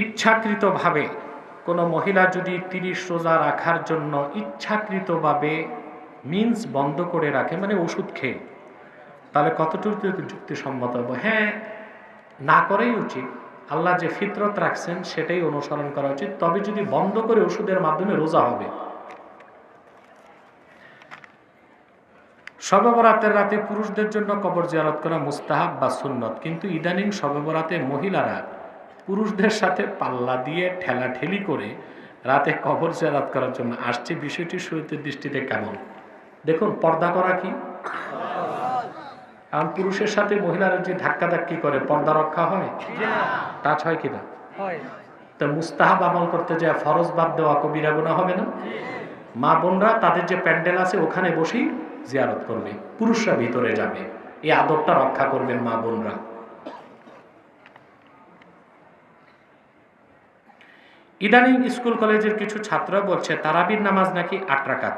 ইচ্ছাকৃতভাবে, কোনো মহিলা যদি তিরিশ রোজা রাখার জন্য ইচ্ছাকৃতভাবে মিন্স বন্ধ করে রাখে মানে ওষুধ খেয়ে, তাহলে কতটুকু যুক্তিসম্মত? হবে হ্যাঁ না করেই উচিত। আল্লাহ যে ফিতরত রাখছেন, সেটাই অনুসরণ করা উচিত। তবে যদি বন্ধ করে ওষুধের মাধ্যমে রোজা হবে। সর্ববরাতের রাতে পুরুষদের জন্য কবর জিয়ারত করা মুস্তাহাব বা সুন্নত, কিন্তু ইদানিং সর্ববরাতে মহিলারা পুরুষদের সাথে পাল্লা দিয়ে ঠেলাঠেলি করে রাতে কবর জিয়ারত করার জন্য আসছে। বিষয়টি শরীরের দৃষ্টিতে কেমন? দেখুন পর্দা করা কি? কারণ পুরুষের সাথে মহিলারা যে ধাক্কাধাক্কি করে পর্দা রক্ষা হয়? টাচ হয় কিনা? তো মুস্তাহাব আমল করতে যায় ফরজ বাদ দেওয়া কবিরা গুণা হবে না? মা বোনরা তাদের যে প্যান্ডেল আছে ওখানে বসেই জিয়ারত করবে। পুরুষরা ভিতরে যাবে। এই আদবটা রক্ষা করবেন মা বোনরা। ইদানিং স্কুল কলেজের কিছু ছাত্র বলছে, তারাবির নামাজ নাকি আট রাকাত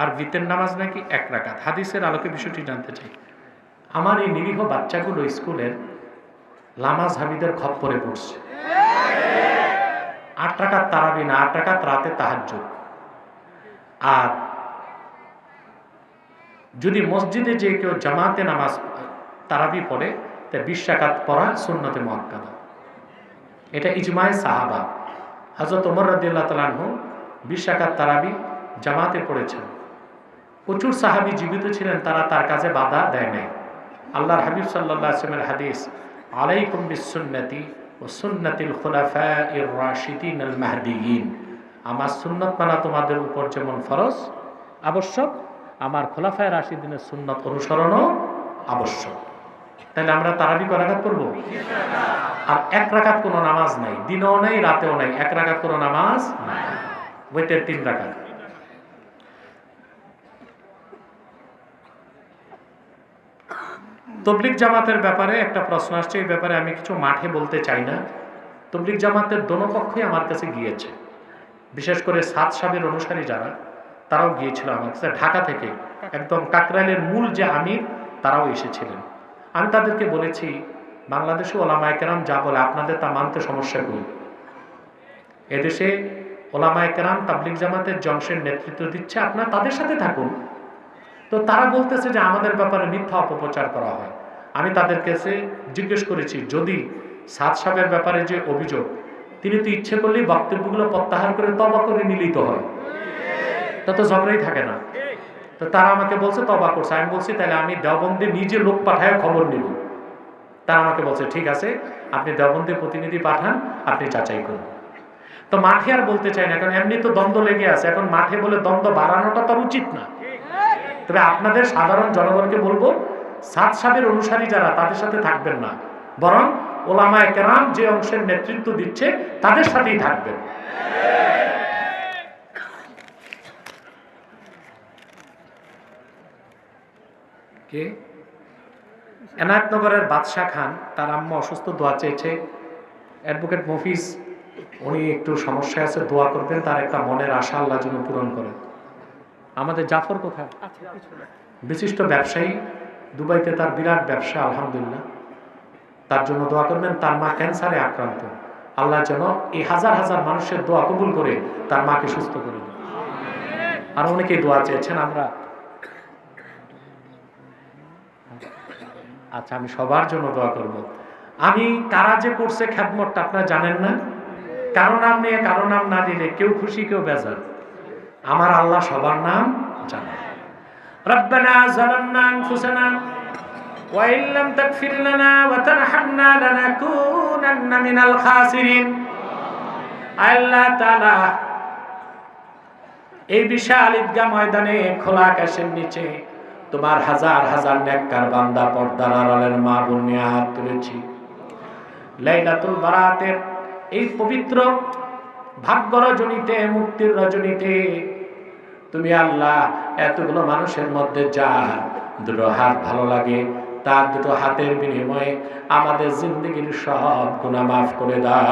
আর বিতের নামাজ নাকি এক রাকাত। হাদিসের আলোকে বিষয়টি জানতে চাই। আমার এই নিরীহ বাচ্চাগুলো স্কুলের লামাজ হামিদের খপ্পরে পড়ছে। আট টাকার তারাবি না, আট টাকার রাতে তাহাজ্জ আর যদি মসজিদে যে কেউ জামাতে নামাজ, তারাবি পড়ে, তা বিশ টাকাত পড়া সুন্নতে মহাক্কাদা এটা ইজমায় সাহাবা। হজরত ওমর রদিল্লা তালানহু বিশ টাকার তারাবি জামাতে পড়েছেন। প্রচুর সাহাবি জীবিত ছিলেন, তারা তার কাছে বাধা দেয় নাই। আল্লাহর হাবিব সাল্লাহ আসলামের হাদিস, আলাইকুম ও সুন্নতিল খুলাফা ইর রাশিদিন আল মাহদিয়িন। আমার সুন্নত মানা তোমাদের উপর যেমন ফরজ, আবশ্যক, আমার খোলাফায় রাশিদিনের সুন্নত অনুসরণও আবশ্যক। তাহলে আমরা তারাবি করাঘাত করব? আর এক রাকাত কোনো নামাজ নাই, দিনেও নেই, রাতেও নেই, এক রাকাত কোনো নামাজ নাই। তিন রাকাত। তবলিক জামাতের ব্যাপারে একটা প্রশ্ন আসছে, এই ব্যাপারে আমি কিছু মাঠে বলতে চাই না। তবলিক জামাতের দোনো পক্ষই আমার কাছে গিয়েছে। বিশেষ করে সাত সাবের অনুসারী যারা, তারাও গিয়েছিল আমার কাছে। ঢাকা থেকে একদম কাকরাইলের মূল যে আমির, তারাও এসেছিলেন। আমি তাদেরকে বলেছি বাংলাদেশে ওলামায় কেরাম যা বলে, আপনাদের তা মানতে সমস্যা করি এদেশে ওলামায় কেরাম তাবলিক জামাতের জংশের নেতৃত্ব দিচ্ছে, আপনার তাদের সাথে থাকুন। তো তারা বলতেছে যে আমাদের ব্যাপারে মিথ্যা অপপ্রচার করা হয়। আমি তাদের কাছে জিজ্ঞেস করেছি, যদি সাত সাহেবের ব্যাপারে যে অভিযোগ, তিনি তো ইচ্ছে করলেই বক্তব্যগুলো প্রত্যাহার করে তবা করে মিলিত হয়। তা তো ঝগড়াই থাকে না। তো তারা আমাকে বলছে তবা করছে। আমি বলছি, তাহলে আমি দেওবন্দে নিজে লোক পাঠায় খবর নিব। তারা আমাকে বলছে, ঠিক আছে, আপনি দেওবন্দের প্রতিনিধি পাঠান, আপনি যাচাই করুন। তো মাঠে আর বলতে চাই না, কারণ এমনি তো দ্বন্দ্ব লেগে আছে। এখন মাঠে বলে দ্বন্দ্ব বাড়ানোটা তার উচিত না। তবে আপনাদের সাধারণ জনগণকে বলব, সাত সাবের অনুসারী যারা, তাদের সাথে থাকবেন না। বরং ওলামায় কেরাম যে অংশের নেতৃত্ব দিচ্ছে, তাদের সাথেই থাকবেন। কে? এনায়তনগরের বাদশাহ খান তার আম্মা অসুস্থ দোয়া চেয়েছে। অ্যাডভোকেট মফিজ উনি একটু সমস্যায় আছে দোয়া করবেন তার একটা মনের আশা আল্লাহ যেন পূরণ করেন। আমাদের জাফর কোথায়? আচ্ছা বিশিষ্ট ব্যবসায়ী দুবাইতে তার বিরাট ব্যবসা আলহামদুলিল্লাহ। তার জন্য দোয়া করবেন তার মা ক্যান্সারে আক্রান্ত। আল্লাহ যেন এই হাজার হাজার মানুষের দোয়া কবুল করে তার মাকে সুস্থ করে আর অনেকেই দোয়া চেয়েছেন আমরা আচ্ছা আমি সবার জন্য দোয়া করব আমি কারা যে করছে খ্যাতমতটা আপনারা জানেন না কারো নাম নিয়ে কারো নাম না দিলে কেউ খুশি কেউ বেজার আমার আল্লাহ সবার নাম জানেন ربنا ظلمنا أنفسنا وإن لم تغفر لنا وترحمنا لنكونن من الخاسرين আল্লাহ তাআলা এই বিশাল ঈদগাহ ময়দানে খোলা আকাশের নিচে তোমার হাজার হাজার নেককার বান্দা পর্দার আড়ালের মা বোন নিয়ে হাত তুলেছি। লাইলাতুল বারাতের এই পবিত্র ভাগ্য রজনীতে মুক্তির রজনীতে তুমি আল্লাহ এতগুলো মানুষের মধ্যে যা দুটো হাত ভালো লাগে, তার দুটো হাতের বিনিময়ে আমাদের জিন্দগির সব গুণা মাফ করে দাও।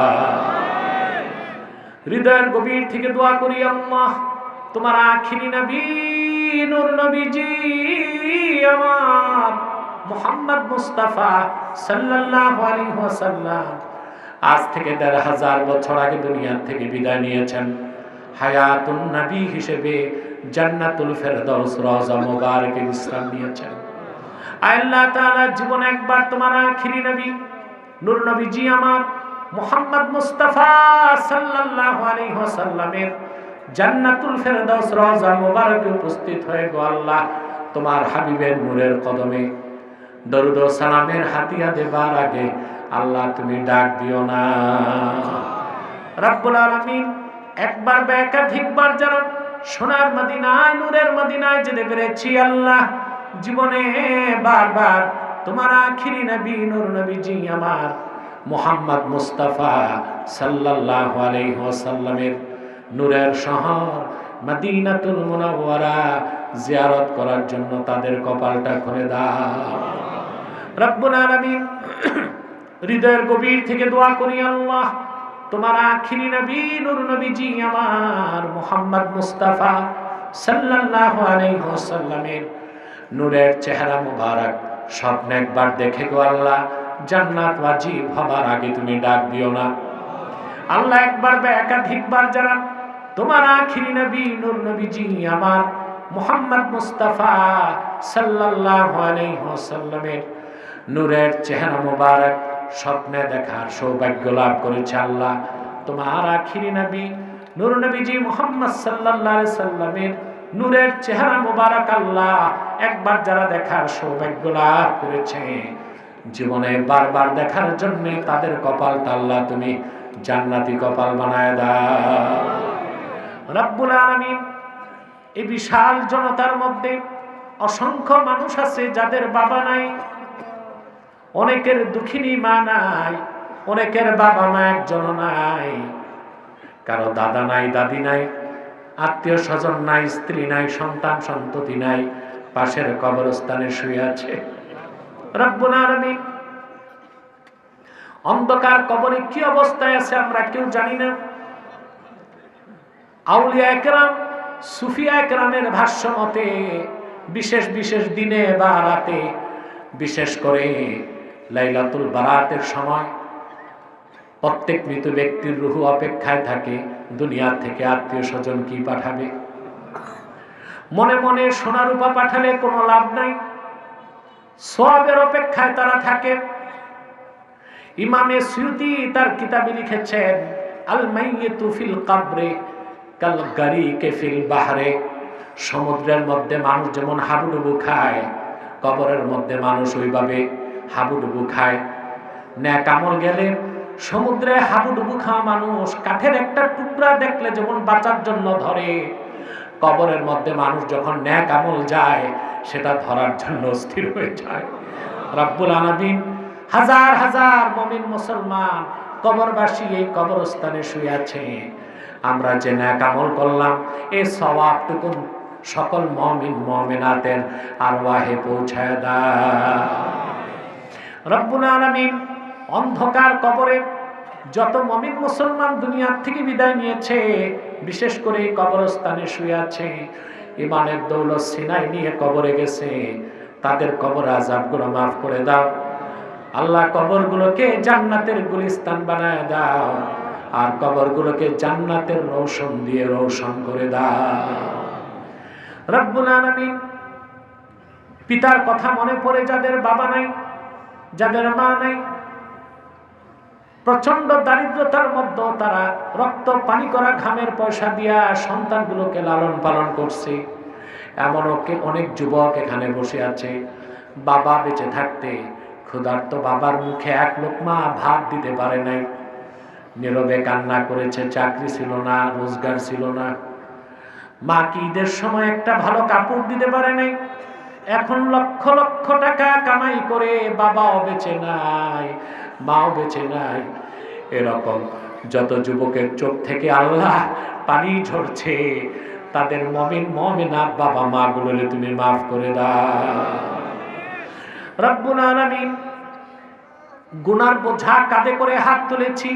হৃদয়ের গভীর থেকে দোয়া করি, আল্লাহ, তোমার আখিরি নবী নূর নবীজি আমার মোহাম্মদ মুস্তাফা সাল্লাল্লাহু আলাইহি ওয়াসাল্লাম। আজ থেকে দেড় হাজার বছর আগে দুনিয়ার থেকে বিদায় নিয়েছেন। হায়াতুন নবী হিসেবে জান্নাতুল ফেরদাউস রওজা মোবারকে বিশ্রাম নিয়েছেন। আল্লাহ তাআলা, জীবনে একবার তোমার আখিরি নবী, নূর নবীজি আমার মোহাম্মদ মুস্তাফা সাল্লাল্লাহু আলাইহি ওয়াসাল্লামের জান্নাতুল ফেরদাউস রওজা মোবারকে উপস্থিত হয়ে গো আল্লাহ, তোমার হাবিবের নূরের কদমে। দরুদ সালামের হাতিয়া দেবার আগে আল্লাহ তুমি ডাক দিও না। রব্বুল আলামিন একবার বা একাধিকবার যারা সোনার মদিনায়, নূরের মদিনায় যেতে পেরেছি আল্লাহ, জীবনে বারবার তোমার আখিরি নবী, নূর নবীজি আমার মোহাম্মদ মুস্তাফা সাল্লাল্লাহু আলাইহি ওয়াসাল্লামের নূরের শহর মদিনাতুল মুনাওয়ারা জিয়ারত করার জন্য তাদের কপালটা খুলে দাও। রব্বুল আলামিন হৃদয়ের গভীর থেকে দোয়া করি, আল্লাহ, তোমার আখিরি নবী, নূর নবীজি আমার মোহাম্মদ মুস্তাফা সাল্লাল্লাহু আলাইহি ওয়াসাল্লামের নূরের চেহারা মুবারক স্বপ্নে একবার দেখে গো আল্লাহ, জান্নাত ওয়াজিব হবার আগে তুমি ডাক দিও না। আল্লাহ একবার বা একাধিকবার যারা তোমার আখিরি নবী, নূর নবীজি আমার মোহাম্মদ মুস্তাফা সাল্লাল্লাহু আলাইহি ওয়াসাল্লামের নূরের চেহারা মোবারক, স্বপ্নে দেখার সৌভাগ্য লাভ করেছে আল্লাহ। তোমার আখিরি নবী, নূর নবীজি মোহাম্মদ সাল্লাল্লাহু আলাইহি সাল্লামের নূরের চেহারা মোবারক আল্লাহ একবার যারা দেখার সৌভাগ্য লাভ করেছে, জীবনে বারবার দেখার জন্য তাদের কপাল আল্লাহ তুমি জান্নাতি কপাল বানায় দাও। রব্বুল আলামিন, এই বিশাল জনতার মধ্যে অসংখ্য মানুষ আছে যাদের বাবা নাই, অনেকের দুঃখিনী মা নাই, অনেকের বাবা মা একজন নাই, কারও দাদা নাই, দাদি নাই, আত্মীয় স্বজন নাই, স্ত্রী নাই, সন্তান সন্ততি নাই, পাশের কবরস্থানে শুয়ে আছে। রব্বুল আলামিন, অন্ধকার কবরে কি অবস্থায় আছে আমরা কেউ জানি না। আউলিয়া একরাম, সুফিয়া একরামের ভাষ্য মতে, বিশেষ বিশেষ দিনে বা রাতে, বিশেষ করে লাইলাতুল বারাতের সময়, প্রত্যেক মৃত ব্যক্তির রুহু অপেক্ষায় থাকে দুনিয়ার থেকে আত্মীয় স্বজন কি পাঠাবে? মনে মনে সোনা রূপা পাঠালে কোনো লাভ নাই। সবের অপেক্ষায় তারা থাকে ইমামে সুয়ুতি তার কিতাবে লিখেছেন আল মাইয়িতু ফিল কাবরে কাল গারিকে ফিল বাহরে, সমুদ্রের মধ্যে মানুষ যেমন হাবুডুবু খায়, কবরের মধ্যে মানুষ ওইভাবে হাবুডুবু খায়। ন্যাক আমল গেলে সমুদ্রে হাবুডুবু খাওয়া মানুষ, কাঠের একটা টুকরা দেখলে যেমন বাঁচার জন্য ধরে। কবরের মধ্যে মানুষ যখন ন্যাক আমল যায়, সেটা ধরার জন্য স্থির হয়ে যায়। রাব্বুল আলামিন হাজার হাজার মমিন মুসলমান কবরবাসী এই কবরস্থানে শুয়ে আছে। আমরা যে ন্যাক আমল করলাম এই সওয়াবটুকু সকল মমিন মমিনাতের আরওয়াহে পৌঁছায় দেয় রব্বুল আলামিন অন্ধকার কবরে যত মমিন মুসলমান দুনিয়ার থেকে বিদায় নিয়েছে, বিশেষ করে কবরস্থানে শুয়ে আছে ইমানের দৌলত সিনাই নিয়ে কবরে গেছে, তাদের কবর আজাবগুলো মাফ করে দাও। আল্লাহ কবরগুলোকে জান্নাতের গুলিস্তান বানায় দাও। আর কবরগুলোকে জান্নাতের রৌশন দিয়ে রৌশন করে দাও। রব্বুল পিতার কথা মনে পড়ে যাদের বাবা নাই, যাদের মা নাই প্রচণ্ড দারিদ্রতার মধ্যে তারা রক্ত পানি করা ঘামের পয়সা দিয়া সন্তানগুলোকে লালন পালন করছে। এমনও কে অনেক যুবক এখানে বসে আছে, বাবা বেঁচে থাকতে ক্ষুধার্ত বাবার মুখে এক লোকমা ভাত দিতে পারে নাই। নীরবে কান্না করেছে, চাকরি ছিল না, রোজগার ছিল না। মা কি ঈদের সময় একটা ভালো কাপড় দিতে পারে নাই? এখন লক্ষ লক্ষ টাকা কামাই করে বাবাও বেঁচে নাই, মাও বেঁচে নাই। এরকম যত যুবকের চোখ থেকে আল্লাহ পানি ঝরছে, তাদের মমিন মমিনাত বাবা মা গুলোরে তুমি মাফ করে দাও। রব্বুল আলামিন গুনার বোঝা কাঁধে করে হাত তুলেছি।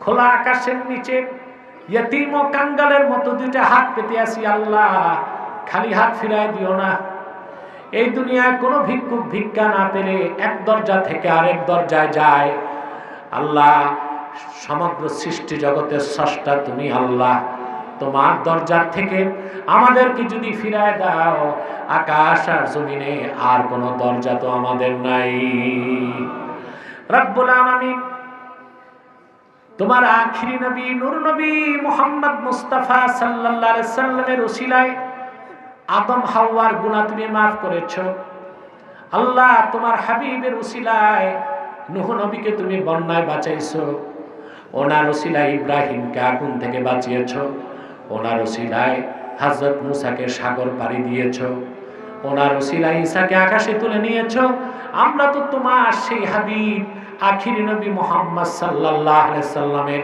খোলা আকাশের নিচে, ইয়তিম ও কাঙ্গালের মতো দুইটা হাত পেতে আসি আল্লাহ, খালি হাত ফিরায় দিও না। এই দুনিয়ায় কোনো ভিক্ষুক ভিক্ষা না পেলে এক দরজা থেকে আরেক দরজায় যায়। আল্লাহ, সমগ্র সৃষ্টি জগতের স্রষ্টা তুমি আল্লাহ। তোমার দরজার থেকে আমাদেরকে যদি ফিরায় দাও, আকাশ আর জমিনে আর কোনো দরজা তো আমাদের নাই। রব্বুল আলামিন তোমার আখিরি নবী, নূর নবী মোহাম্মদ মুস্তাফা আলাইহি সাল্লামের ওসিলায় আদম হাওয়ার গুনাহ তুমি মাফ করেছ। আল্লাহ তোমার হাবিবের উসিলায় নুহ নবীকে তুমি বন্যায় বাঁচাইছো। ওনার উসিলায় ইব্রাহিমকে আগুন থেকে বাঁচিয়েছো। ওনার উসিলায় হজরত মুসাকে সাগর পাড়ি দিয়েছ। ওনার উসিলায় ঈসাকে আকাশে তুলে নিয়েছো। আমরা তো তোমার সেই হাবিব আখিরি নবী মোহাম্মদ আলাইহি সাল্লামের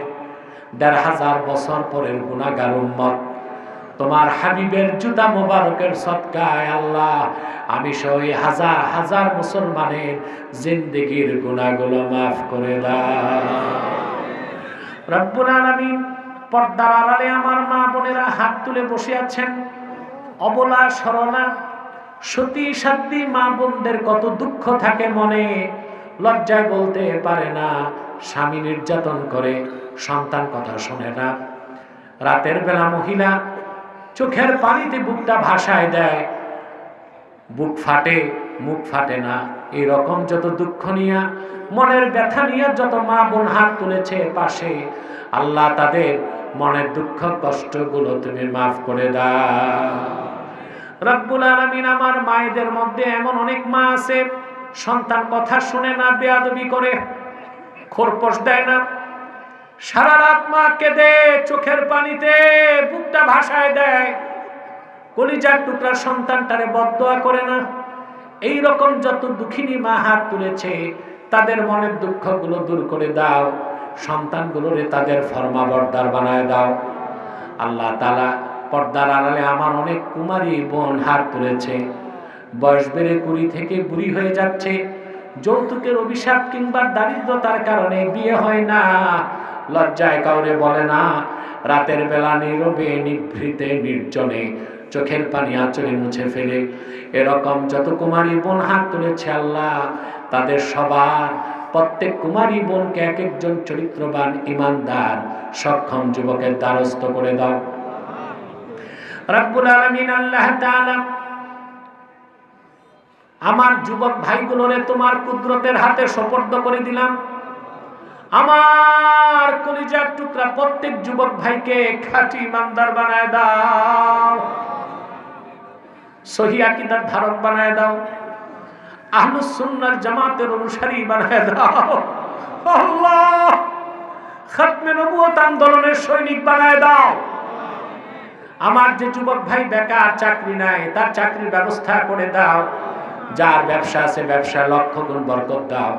দেড় হাজার বছর পরের গুনাহগার উম্মত। তোমার হাবিবের জুতা মোবারকের সৎকায় আল্লাহ, আমি সই হাজার হাজার মুসলমানের জিন্দগির গুণাগুলো মাফ করে দাও। আলামিন পর্দার আড়ালে আমার মা বোনেরা হাত তুলে বসে আছেন। অবলা, সরলা, সতী সাধ্যী মা বোনদের কত দুঃখ থাকে মনে। লজ্জায় বলতে পারে না, স্বামী নির্যাতন করে, সন্তান কথা শোনে না। রাতের বেলা মহিলা চোখের পানিতে বুকটা ভাসায় দেয়। বুক ফাটে, মুখ ফাটে না। এই রকম যত দুঃখ নিয়া, মনের ব্যথা নিয়ে যত মা বোন হাত তুলেছে পাশে, আল্লাহ তাদের মনের দুঃখ কষ্টগুলো তুমি মাফ করে দাও। রব্বুল আলামিন আমার মায়েদের মধ্যে এমন অনেক মা আছে সন্তান কথা শুনে না, বেয়াদবি করে, খোরপোশ দেয় না। সারা রাত মা কেঁদে চোখের পানিতে বুকটা ভাসায় দেয়। কলিজার টুকরা সন্তানটারে বদয়া করে না। এই রকম যত দুঃখিনী মা হাত তুলেছে, তাদের মনের দুঃখগুলো দূর করে দাও। সন্তানগুলোরে তাদের ফরমাবর্দার বানায় দাও। আল্লাহ তালা পর্দার আড়ালে আমার অনেক কুমারী বোন হাত তুলেছে। বয়স বেড়ে কুড়ি থেকে বুড়ি হয়ে যাচ্ছে। যৌতুকের অভিশাপ কিংবা দারিদ্রতার কারণে বিয়ে হয় না। লজ্জায় কাউরে বলে না, রাতের বেলা নীরবে, নিভৃতে, নির্জনে চোখের পানি আঁচলে মুছে ফেলে। এরকম যত কুমারী বোন হাত তুলেছে আল্লাহ, তাদের সবার, প্রত্যেক কুমারী বোনকে এক একজন চরিত্রবান ইমানদার, সক্ষম যুবকের দ্বারস্থ করে দাও। রব্বুল আলামিন আল্লাহ তাআলা আমার যুবক ভাইগুলোরে তোমার কুদরতের হাতে সোপর্দ করে দিলাম। আমার কলিজার টুকরা প্রত্যেক যুবক ভাইকে খাঁটি ইমানদার বানায় দাও। সহি আকিদার ধারক বানায় দাও। আহলুস সুন্নার জামাতের অনুসারী বানায় দাও। আল্লাহ! খাতমে নবুয়ত আন্দোলনের সৈনিক বানায় দাও। আমার যে যুবক ভাই বেকার, চাকরি নাই, তার চাকরির ব্যবস্থা করে দাও। যার ব্যবসা আছে ব্যবসায় লক্ষ গুণ বরকত দাও।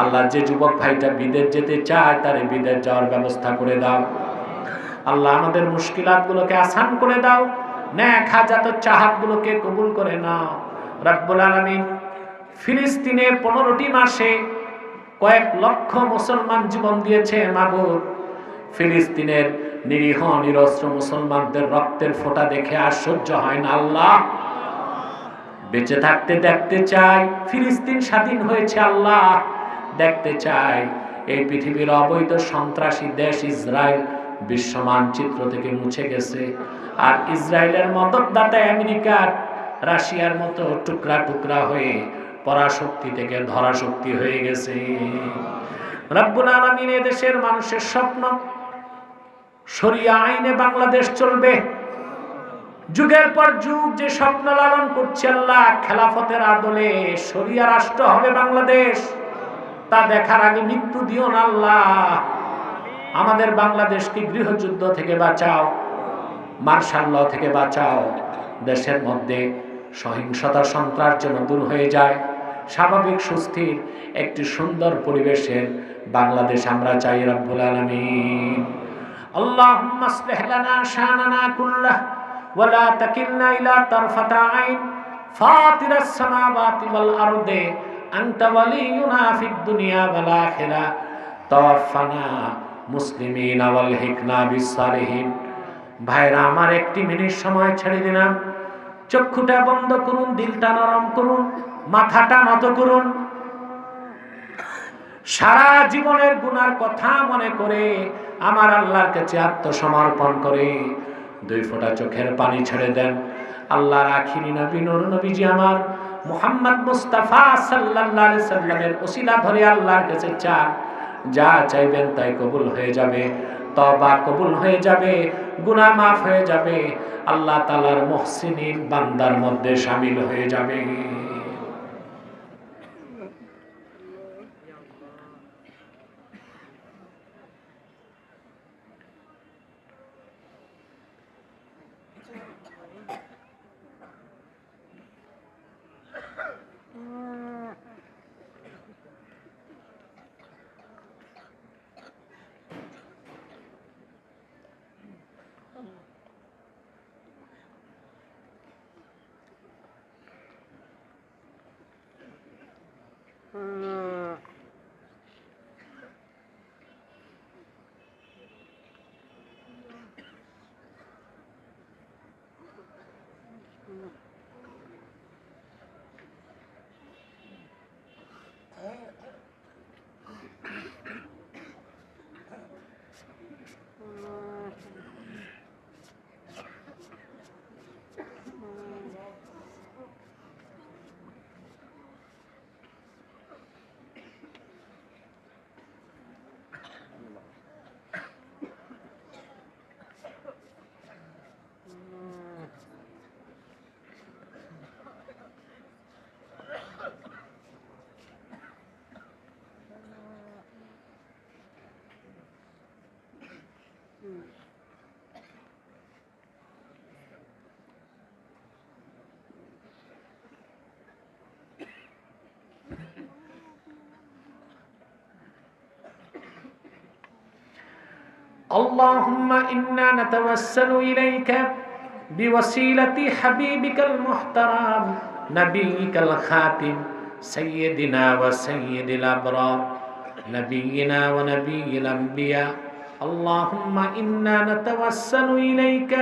আল্লাহ যে যুবক ভাইটা বিদেশ যেতে চায়, তার বিদেশ যাওয়ার ব্যবস্থা করে দাও। আল্লাহ আমাদের মুশকিলাতগুলোকে আসান করে দাও। ন্যাক হাজাত চাহাতগুলোকে কবুল করে নাও। রব্বুল আলামিন ফিলিস্তিনে পনেরোটি মাসে কয়েক লক্ষ মুসলমান জীবন দিয়েছে মাবুদ ফিলিস্তিনের নিরীহ, নিরস্ত্র মুসলমানদের রক্তের ফোঁটা দেখে সহ্য হয় না। আল্লাহ বেঁচে থাকতে দেখতে চাই, ফিলিস্তিন স্বাধীন হয়েছে আল্লাহ। দেখতে চাই, এই পৃথিবীর অবৈধ সন্ত্রাসী দেশ ইসরায়েল বিশ্ব মানচিত্র থেকে মুছে গেছে। আর ইসরায়েলের মদতদাতা আমেরিকার রাশিয়ার মতো টুকরা টুকরা হয়ে পরাশক্তি থেকে ধরাশক্তি হয়ে গেছে। রব্বুল আলমিন দেশের মানুষের স্বপ্ন, শরিয়া আইনে বাংলাদেশ চলবে। যুগের পর যুগ যে স্বপ্ন লালন করছে আল্লাহ, খেলাফতের আদলে সরিয়া রাষ্ট্র হবে বাংলাদেশ। তা দেখার আগে মৃত্যু দিও না আল্লাহ। আমাদের বাংলাদেশকে গৃহযুদ্ধ থেকে বাঁচাও, মার্শাল থেকে বাঁচাও। দেশের মধ্যে সহিংসতা সন্ত্রাস যেন দূর হয়ে যায়, স্বাভাবিক সুস্থির একটি সুন্দর পরিবেশের বাংলাদেশ আমরা চাই রব্বুল আলমী আল্লাহ ওয়ালা তাকিলনা ইলা তারফাতা আইন। ফাতিরাস সামাওয়াতি ওয়াল আরদে, আনতা ওয়ালিয়ুনা ফিদ দুনিয়া ওয়াল আখিরা। তাওয়াফানা মুসলিমিন ওয়াল হিকনা বিসালিহিন ভাইরা, আমার একটি মিনিট সময় ছেড়ে দিলাম। চক্ষুটা বন্ধ করুন, দিলটা নরম করুন, মাথাটা নত করুন। সারা জীবনের গুনার কথা মনে করে আমার আল্লাহর কাছে আত্মসমর্পণ করে। দুই ফোঁটা চোখের পানি ছেড়ে দেন। আল্লাহর আখিরি নবী, নুর নবীজি আমার, মুহাম্মদ মুস্তাফা সাল্লাল্লাহু সাল্লামের ওসিলা ধরে আল্লাহর কাছে চা যা চাইবেন তাই কবুল হয়ে যাবে তবা কবুল হয়ে যাবে, গুনাহ মাফ হয়ে যাবে, আল্লাহ তাআলার মুহসিনিন বান্দার মধ্যে শামিল হয়ে যাবে। اللهم إنا نتوسل إليك بوسيلة حبيبك المحترم نبيك الخاتم سيدنا وسيد الأبرار نبينا ونبي الأنبياء. اللهم إنا نتوسل إليك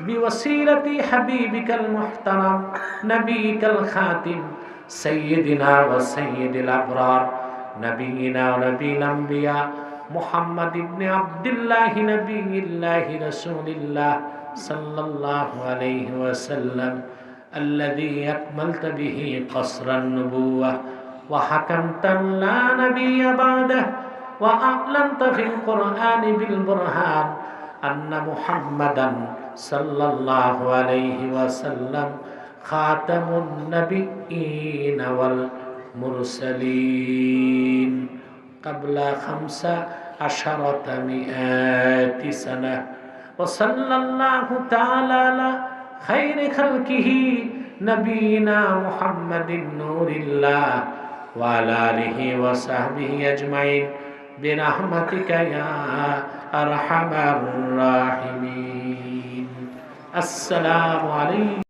بوسيلة حبيبك المحترم نبيك الخاتم سيدنا وسيد الأبرار نبينا ونبي الأنبياء. محمد بن عبد الله نبي الله رسول الله صلى الله عليه وسلم الذي أكملت به قصر النبوة وحكمت لا نبي بعده وأعلنت في القرآن بالبرهان أن محمدا صلى الله عليه وسلم خاتم النبيين والمرسلين قبل خمس عشرة مئات سنة. وصلى الله تعالى على خير خلقه نبينا محمد نور الله وعلى آله وصحبه أجمعين. برحمتك يا أرحم الراحمين. السلام عليكم.